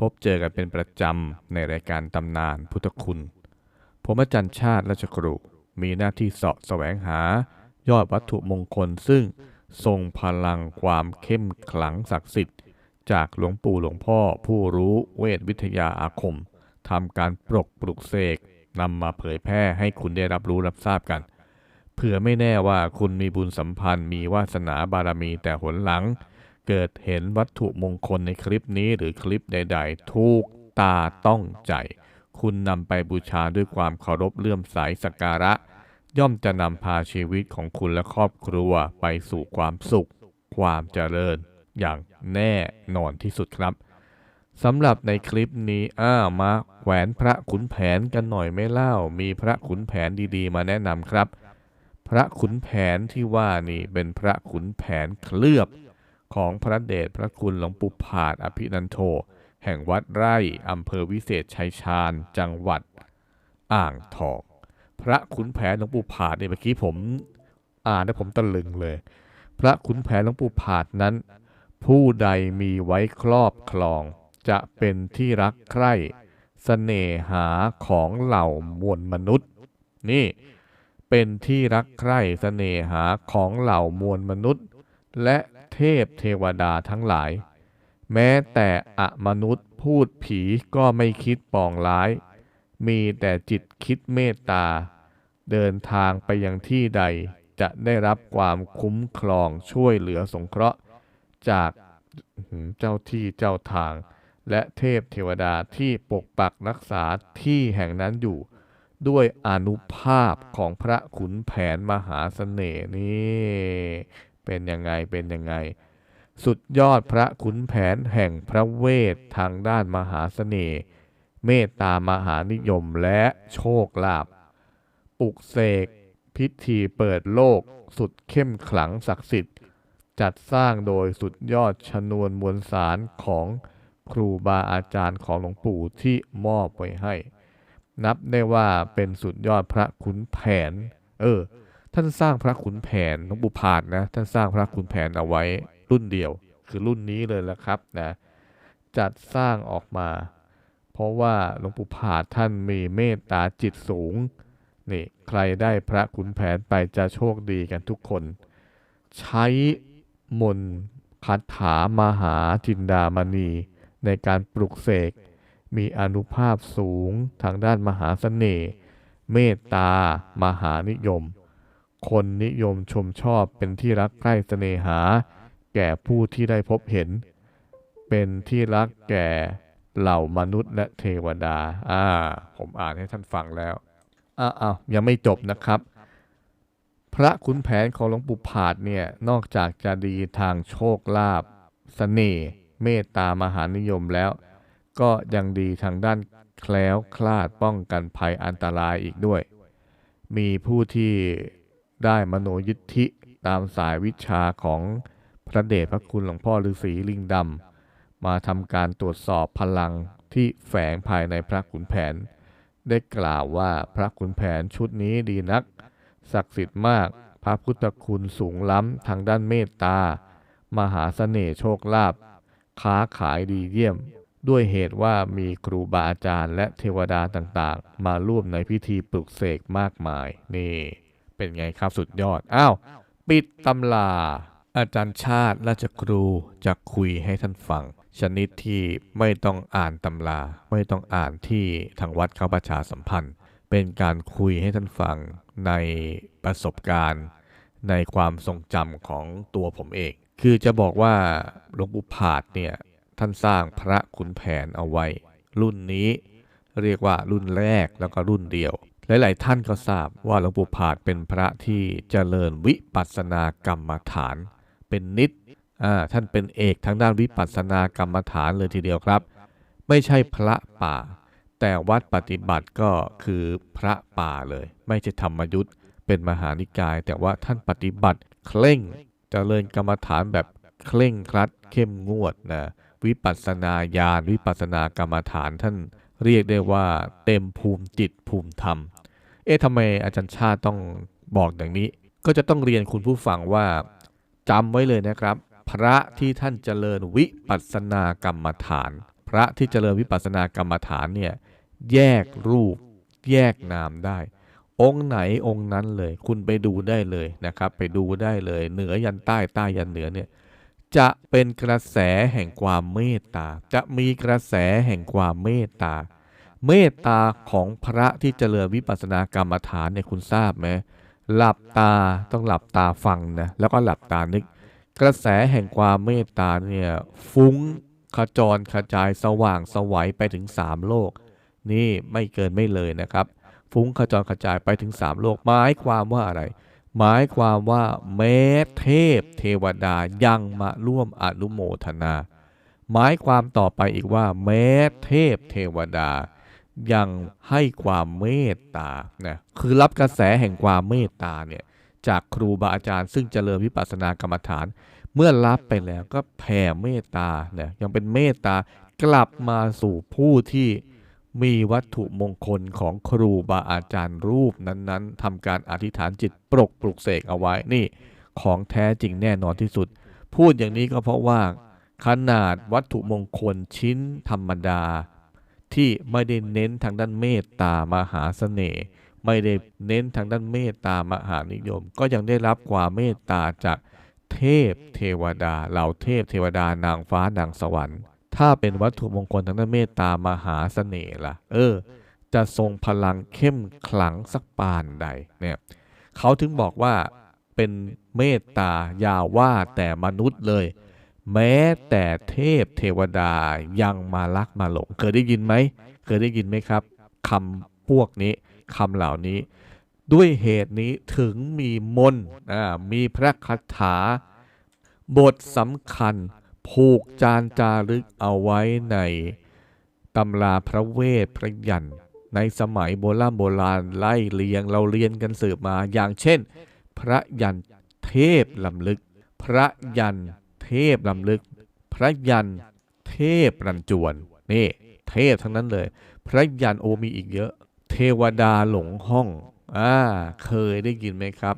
พบเจอกันเป็นประจำในรายการตำนานพุทธคุณ ผมอาจารย์ชาติราชครูมีหน้าที่เสาะแสวงหายอดวัตถุมงคลซึ่งทรงพลังความเข้มขลังศักดิ์สิทธิ์ จากหลวงปู่หลวงพ่อผู้รู้เวทวิทยาอาคมทำการปลกปลุกเสกนำมาเผยแพร่ให้คุณได้รับรู้รับทราบกันเผื่อไม่แน่ว่าคุณมีบุญสัมพันธ์มีวาสนาบารมีแต่หนหลัง เกิดเห็นวัตถุมงคลในคลิปนี้หรือคลิปใด ๆ ถูกตาต้องใจ คุณนำไปบูชาด้วยความเคารพเลื่อมใสสักการะ ย่อมจะนำพาชีวิตของคุณและครอบครัวไปสู่ความสุข ความเจริญ อย่างแน่นอนที่สุดครับสำหรับในคลิปนี้อ้ามาแขวนพระขุนแผนกันหน่อยไม่เล่า มีพระขุนแผนดีๆ มาแนะนำครับ พระขุนแผนที่ว่านี่เป็นพระขุนแผนเคลือบ ของพระเดชพระคุณหลวงปู่ผาดอภินันโท แห่งวัดไร่อำเภอวิเศษชัยชาญ จังหวัดอ่างทอง พระขุนแผนหลวงปู่ผาดเนี่ยเมื่อกี้ผมอ่านแล้วผมตะลึงเลย พระขุนแผนหลวงปู่ผาดนั้น ผู้ใดมีไว้ครอบครอง จะเป็นที่รักใคร่เสน่หาของเหล่ามวลมนุษย์ นี่เป็นที่รักใคร่เสน่หาของเหล่ามวลมนุษย์ และ เทพเทวดาทั้งหลาย แม้แต่อมนุษย์พูดผีก็ไม่คิดปองร้าย มีแต่จิตคิดเมตตา เดินทางไปยังที่ใดจะได้รับความคุ้มครองช่วยเหลือสงเคราะห์ จากเจ้าที่เจ้าทาง และเทพเทวดาที่ปกปักรักษาที่แห่งนั้นอยู่ ด้วยอนุภาพของพระขุนแผนมหาเสน่ห์นี่ เป็นยังไงเป็นยังไง สุดยอดพระขุนแผนแห่งพระเวททางด้านมหาเสน่ห์เมตตามหานิยมและโชคลาภปลุกเสกพิธีเปิดโลกสุดเข้มขลังศักดิ์สิทธิ์ จัดสร้างโดยสุดยอดชนวนมวลสารของครูบาอาจารย์ของหลวงปู่ที่มอบไว้ให้ นับได้ว่าเป็นสุดยอดพระขุนแผน เออ ท่านสร้างพระขุนแผนหลวงปู่ผาดนะท่านสร้างพระขุนแผนเอาไว้รุ่นเดียว คือรุ่นนี้เลยละครับนะจัดสร้างออกมา เพราะว่าหลวงปู่ผาดท่านมีเมตตาจิตสูงนี่ใครได้พระขุนแผนไปจะโชคดีกันทุกคน ใช้มนคาถามหาจินดามณีในการปลุกเสก มีอนุภาพสูงทางด้านมหาเสน่ห์เมตตามหานิยม คนนิยมชมชอบเป็นที่รักใกล้เสน่หา แก่ผู้ที่ได้พบเห็น เป็นที่รักแก่เหล่ามนุษย์และเทวดา อ่า ผมอ่านให้ท่านฟังแล้วอ้าวอ้ายังไม่จบนะครับ พระขุนแผนของหลวงปู่ผาดเนี่ย นอกจากจะดีทางโชคลาภเสน่ห์เมตตามหานิยมแล้ว ก็ยังดีทางด้านแคล้วคลาดป้องกันภัยอันตรายอีกด้วย มีผู้ที่ ได้มโนยิทธิตามสายวิชาของพระเดชพระคุณหลวงพ่อฤาษีลิงดำมาทำการตรวจสอบพลังที่แฝงภายในพระขุนแผน ได้กล่าวว่าพระขุนแผนชุดนี้ดีนัก ศักดิ์สิทธิ์มากพระพุทธคุณสูงล้ำทางด้านเมตตา มหาเสน่ห์โชคลาภค้าขายดีเยี่ยม ด้วยเหตุว่ามีครูบาอาจารย์และเทวดาต่างๆ มาร่วมในพิธีปลุกเสกมากมายนี่ เป็นไงครับสุดยอด อ้าว ปิดตำลา อาจารย์ชาติราชครูจะคุยให้ท่านฟัง ชนิดที่ไม่ต้องอ่านตำรา ไม่ต้องอ่านที่ทางวัดเขาประชาสัมพันธ์ เป็นการคุยให้ท่านฟังในประสบการณ์ ในความทรงจำของตัวผมเอง คือจะบอกว่าหลวงปู่ผาดเนี่ยท่านสร้างพระขุนแผนเอาไว้ รุ่นนี้เรียกว่ารุ่นแรกแล้วก็รุ่นเดียว หลาย ๆ ท่านก็ทราบว่าหลวงปู่ผาดเป็นพระที่เจริญวิปัสสนากรรมฐาน เป็นนิดท่านเป็นเอกทางด้านวิปัสสนากรรมฐานเลยทีเดียวครับ ไม่ใช่พระป่า แต่วัดปฏิบัติก็คือพระป่าเลย ไม่ใช่ธรรมยุทธ์เป็นมหานิกาย แต่ว่าท่านปฏิบัติเคร่งเจริญกรรมฐานแบบเคร่งครัด เข้มงวดนะวิปัสสนาญาณวิปัสสนากรรมฐานท่านเรียกได้ว่าเต็มภูมิจิตภูมิธรรม เอ๊ะทำไมอาจารย์ชาติต้องบอกอย่างนี้ ก็จะต้องเรียนคุณผู้ฟังว่าจำไว้เลยนะครับ พระที่ท่านเจริญวิปัสสนากรรมฐาน พระที่เจริญวิปัสสนากรรมฐานเนี่ยแยกรูป แยกนามได้ องค์ไหนองค์นั้นเลย คุณไปดูได้เลยนะครับ ไปดูได้เลย เหนือยันใต้ใต้ยันเหนือเนี่ยจะเป็นกระแสแห่งความเมตตา จะมีกระแสแห่งความเมตตา เมตตาของพระที่เจริญวิปัสสนากรรมฐานเนี่ยคุณทราบไหมหลับตาต้องหลับตาฟังนะแล้วก็หลับตานึก กระแสแห่งความเมตตาเนี่ยฟุ้งขจรขจายสว่างสวัยไปถึงสามโลก นี่ไม่เกินไม่เลยนะครับ ฟุ้งขจรขจายไปถึงสามโลกหมายความว่าอะไร หมายความว่าแม้เทพเทวดายังมาร่วมอนุโมทนา หมายความต่อไปอีกว่าแม้เทพเทวดา ยังให้ความเมตตานะคือรับกระแสแห่งความเมตตาเนี่ยจากครูบาอาจารย์ซึ่งเจริญวิปัสสนากรรมฐาน เมื่อรับไปแล้วก็แผ่เมตตาเนี่ยยังเป็นเมตตากลับมาสู่ผู้ที่มีวัตถุมงคลของครูบาอาจารย์รูปนั้นๆทำการอธิษฐานจิตปลกปลุกเสกเอาไว้นี่ของแท้จริงแน่นอนที่สุด พูดอย่างนี้ก็เพราะว่า ขนาดวัตถุมงคลชิ้นธรรมดา ที่ไม่ได้เน้นทางด้านเมตตามหาเสน่ห์ไม่ได้เน้นทางด้านเมตตามหานิยม ก็ยังได้รับความเมตตาจากเทพเทวดาเหล่าเทพเทวดานางฟ้านางสวรรค์ ถ้าเป็นวัตถุมงคลทางด้านเมตตามหาเสน่ห์ล่ะ เออ จะทรงพลังเข้มขลังสักปานใดเนี่ยเขาถึงบอกว่าเป็นเมตตาอย่าว่าแต่มนุษย์เลย แม้แต่เทพเทวดายังมารักมาหลง เคยได้ยินไหม เคยได้ยินไหมครับคำพวกนี้คำเหล่านี้ ด้วยเหตุนี้ถึงมีมนมีพระคาถา บทสำคัญ ผูกจานจารึกเอาไว้ในตำราพระเวทพระยันในสมัยโบราณโบราณไล่เลียงเราเรียนกันสืบมาอย่างเช่น พระยันเทพลำลึก พระยันเพลำลึก พระยันเทพรันจวนนี่เทพทั้งนั้นเลย พระยันโอมีอีกเยอะ เทวดาหลงห้องอ่าเคยได้ยินไหมครับ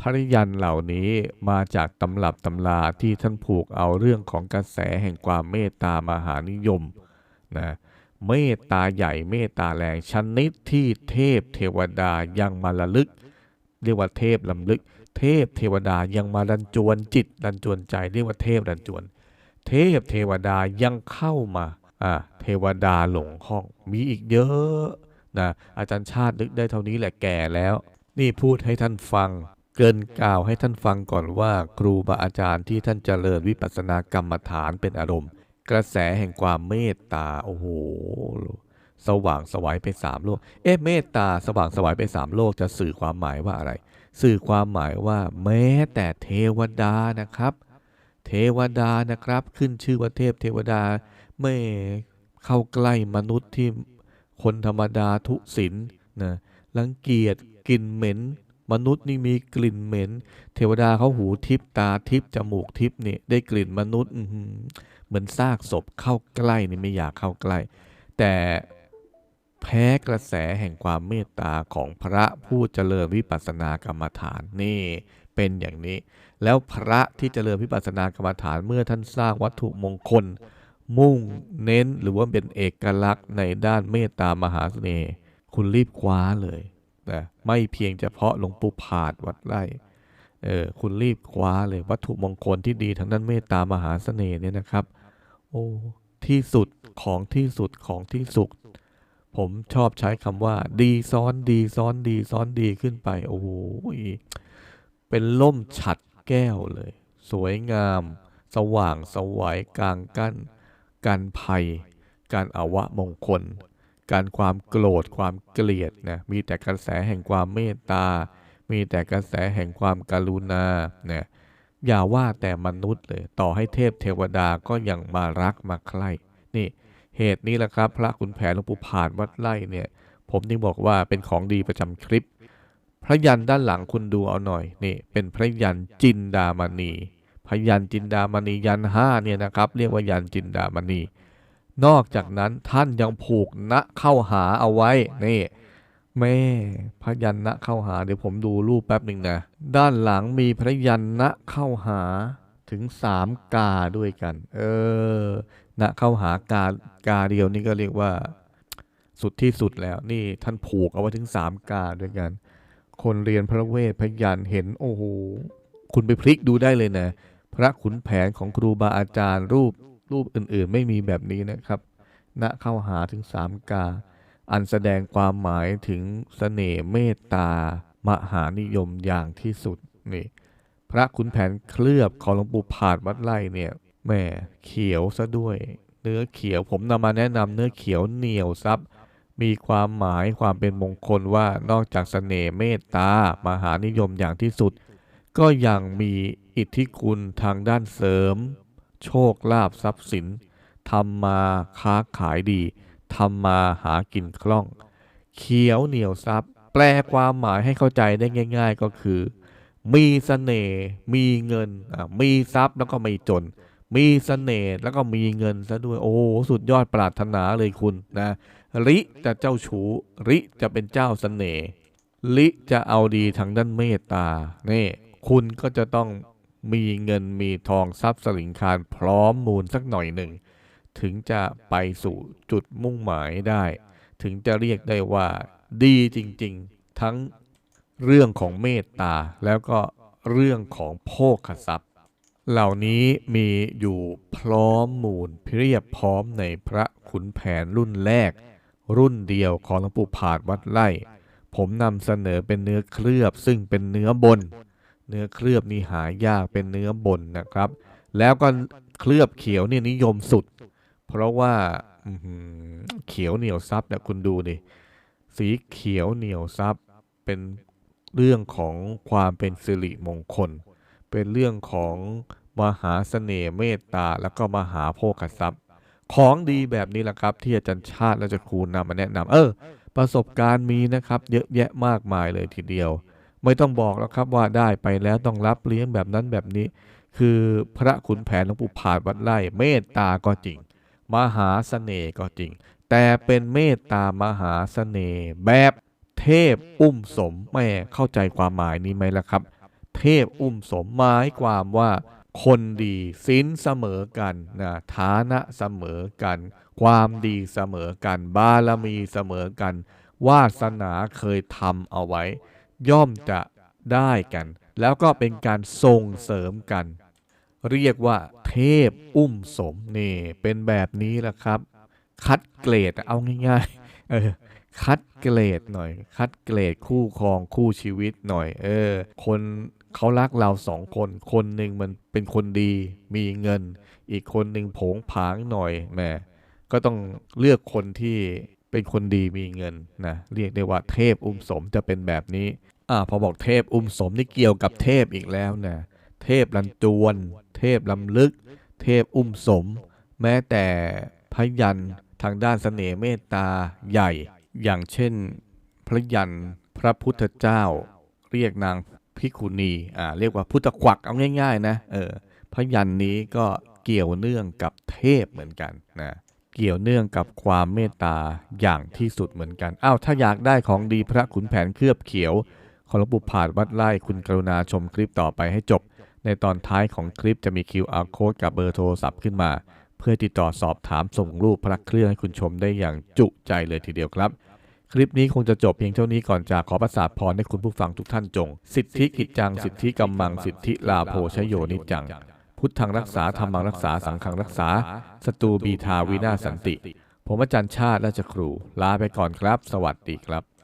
พระยันเหล่านี้มาจากตำรับตำราที่ท่านผูกเอาเรื่องของกระแสแห่งความเมตตามหานิยมนะเมตตาใหญ่เมตตาแรงชนิดที่เทพเทวดายังมาระลึก เรียกว่าเทพลำลึก เทพเทวดายังมาดันจวนจิตดันจวนใจเรียกว่าเทพดันจวน เทพเทวดายังเข้ามาอ่าเทวดาหลงห้องมีอีกเยอะนะอาจารย์ชาตินึกได้เท่านี้แหละแก่แล้ว นี่พูดให้ท่านฟัง เกินกล่าวให้ท่านฟังก่อนว่า ครูบาอาจารย์ที่ท่านเจริญวิปัสสนากรรมฐานเป็นอารมณ์ กระแสแห่งความเมตตาโอ้โหสว่างสวัยไปสามโลก เอ๊ะเมตตาสว่างสวัยไปสามโลกจะสื่อความหมายว่าอะไร สื่อความหมายว่าแม้แต่เทวดานะครับ เทวดานะครับขึ้นชื่อว่าเทพเทวดาไม่เข้าใกล้มนุษย์ที่คนธรรมดาทุศิลนะรังเกียจกลิ่นเหม็น มนุษย์นี่มีกลิ่นเหม็น เทวดาเขาหูทิพตาทิพจมูกทิพนี่ได้กลิ่นมนุษย์เหมือนซากศพเข้าใกล้นี่ไม่อยากเข้าใกล้ แต่ แพ้กระแสแห่งความเมตตาของพระผู้เจริญวิปัสสนากรรมฐานนี่เป็นอย่างนี้ แล้วพระที่เจริญวิปัสสนากรรมฐานเมื่อท่านสร้างวัตถุมงคล มุ่งเน้นหรือว่าเป็นเอกลักษณ์ในด้านเมตตามหาเสน่ห์คุณรีบคว้าเลยนะไม่เพียงเฉพาะหลวงปู่ผาดวัดไร่เออคุณรีบคว้าเลยวัตถุมงคลที่ดีทางด้านเมตตามหาเสน่ห์เนี่ยนะครับ โอ้ที่สุดของที่สุดของที่สุด ผมชอบใช้คำว่า ดีซ้อนดีซ้อนดีซ้อนดีขึ้นไป โอ้โหเป็นล่มฉัดแก้วเลย สวยงาม สว่างสวัยกลางกั้น การภัย การอวะมงคล การความโกรธความเกลียดนะมีแต่กระแสแห่งความเมตตา มีแต่กระแสแห่งความกรุณาเนี่ยอย่าว่าแต่มนุษย์เลย ต่อให้เทพเทวดาก็ยังมารักมาใคร่นี่ เหตุนี้แหละครับ พระขุนแผนหลวงปู่ผ่าดวัดไร่เนี่ย ผมจึงบอกว่าเป็นของดีประจำคลิป พระยันด้านหลังคุณดูเอาหน่อยนี่เป็นพระยันจินดามณีพระยันจินดามณียันห้าเนี่ยนะครับเรียกว่ายันจินดามณีนอกจากนั้นท่านยังผูกณเข้าหาเอาไว้นี่แม่พระยันณเข้าหาเดี๋ยวผมดูรูปแป๊บหนึ่งนะด้านหลังมีพระยันณเข้าหาถึงสามกาด้วยกัน เออ ณเข้าหากากาเดียวนี่ก็เรียกว่าสุดที่สุดแล้ว นี่ท่านผูกเอาไว้ถึงสามกาด้วยกัน คนเรียนพระเวทพยันเห็นโอ้โหคุณไปพลิกดูได้เลยนะ พระขุนแผนของครูบาอาจารย์รูปรูปอื่นๆ ไม่มีแบบนี้นะครับณเข้าหาถึงสามกา อันแสดงความหมายถึงเสน่ห์เมตตามหานิยมอย่างที่สุดนี่พระขุนแผนเคลือบของหลวงปู่ผาดวัดไร่เนี่ย แหม่เขียวซะด้วย เนื้อเขียวผมนำมาแนะนำเนื้อเขียวเหนียวซับมีความหมายความเป็นมงคลว่านอกจากเสน่ห์เมตตามหานิยมอย่างที่สุด ก็ยังมีอิทธิคุณทางด้านเสริม โชคลาภทรัพย์สินทำมาค้าขายดีทำมาหากินคล่อง เขียวเหนียวซับแปลความหมายให้เข้าใจได้ง่าย ๆ ก็คือ มีเสน่ห์มีเงินมีทรัพย์แล้วก็ไม่จน มีเสน่ห์แล้วก็มีเงินซะด้วยโอ้สุดยอดปรารถนาเลยคุณนะริจะเจ้าชู้ริจะเป็นเจ้าเสน่ห์ลิจะเอาดีทางด้านเมตตานี่คุณก็จะต้องมีเงินมีทองทรัพย์สลิงคารพร้อมมูลสักหน่อยหนึ่ง ถึงจะไปสู่จุดมุ่งหมายได้ ถึงจะเรียกได้ว่าดีจริงๆ ทั้งเรื่องของเมตตาแล้วก็เรื่องของโภคทรัพย เหล่านี้มีอยู่พร้อมมูลเพียบพร้อมในพระขุนแผนรุ่นแรก รุ่นเดียวของหลวงปู่ผาดวัดไร่ผมนำเสนอเป็นเนื้อเคลือบซึ่งเป็นเนื้อบน เนื้อเคลือบนี่หายากเป็นเนื้อบนนะครับ แล้วก็เคลือบเขียวเนี่ยนิยมสุด เพราะว่าเขียวเหนียวซับเนี่ยคุณดูดิสีเขียวเหนียวซับเป็นเรื่องของความเป็นสิริมงคล เป็นเรื่องของมหาเสน่ห์เมตตาแล้วก็มหาโภคทรัพย์ ของดีแบบนี้แหละครับ ที่อาจารย์ชาติและจะครูนำมาแนะนำเออ ประสบการณ์มีนะครับ เยอะแยะมากมายเลยทีเดียว ไม่ต้องบอกแล้วครับว่าได้ไปแล้วต้องรับเลี้ยงแบบนั้นแบบนี้ คือพระขุนแผนหลวงปู่ผาดวัดไร่เมตตาก็จริง มหาเสน่ห์ก็จริง แต่เป็นเมตตามหาเสน่ห์แบบเทพอุ้มสมแม่เข้าใจความหมายนี้ไหมล่ะครับ เทพอุ้มสมหมายความว่าคนดีสินเสมอกันนะฐานะเสมอกัน ความดีเสมอกัน บารมีเสมอกัน วาสนาเคยทำเอาไว้ ย่อมจะได้กัน แล้วก็เป็นการส่งเสริมกัน เรียกว่าเทพอุ้มสมนี่เป็นแบบนี้แหละครับ คัดเกรดเอาง่ายๆเออคัดเกรดหน่อย คัดเกรดคู่ครองคู่ชีวิตหน่อย เออ คน เขารักเราสองคน คนหนึ่งมันเป็นคนดี มีเงิน อีกคนหนึ่งผงผางหน่อยแหมก็ต้องเลือกคนที่เป็นคนดีมีเงินนะเรียกได้ว่าเทพอุ้มสมจะเป็นแบบนี้อ่าพอบอกเทพอุ้มสมนี่เกี่ยวกับเทพอีกแล้วนะเทพลันจวน เทพลำลึก เทพอุ้มสม แม้แต่พยันทางด้านเสน่ห์เมตตาใหญ่ อย่างเช่น พระยันพระพุทธเจ้า เรียกนาง พิคุณีอ่าเรียกว่าพุทธควักเอาง่าย ๆ นะเออพยันนี้ก็เกี่ยวเนื่องกับเทพเหมือนกันนะเกี่ยวเนื่องกับความเมตตาอย่างที่สุดเหมือนกัน อ้าว ถ้าอยากได้ของดีพระขุนแผนเคลือบเขียว ของหลวงปู่ผาดวัดไร่คุณกรุณาชมคลิปต่อไปให้จบ ในตอนท้ายของคลิปจะมี QR code กับเบอร์โทรศัพท์ขึ้นมา เพื่อติดต่อสอบถามส่งรูปพระเครื่องให้คุณชมได้อย่างจุใจเลยทีเดียวครับ คลิปนี้คงจะจบเพียงเท่านี้ก่อนจากขอประสาทพรให้คุณผู้ฟังทุกท่านจง สิทธิกิจจัง สิทธิกำมัง สิทธิลาโภชโยนิจัง พุทธังรักษาธรรมังรักษาสังฆังรักษาสตูบีทาวินาศสันติ ผมอาจารย์ชาติราชครู ลาไปก่อนครับ สวัสดีครับ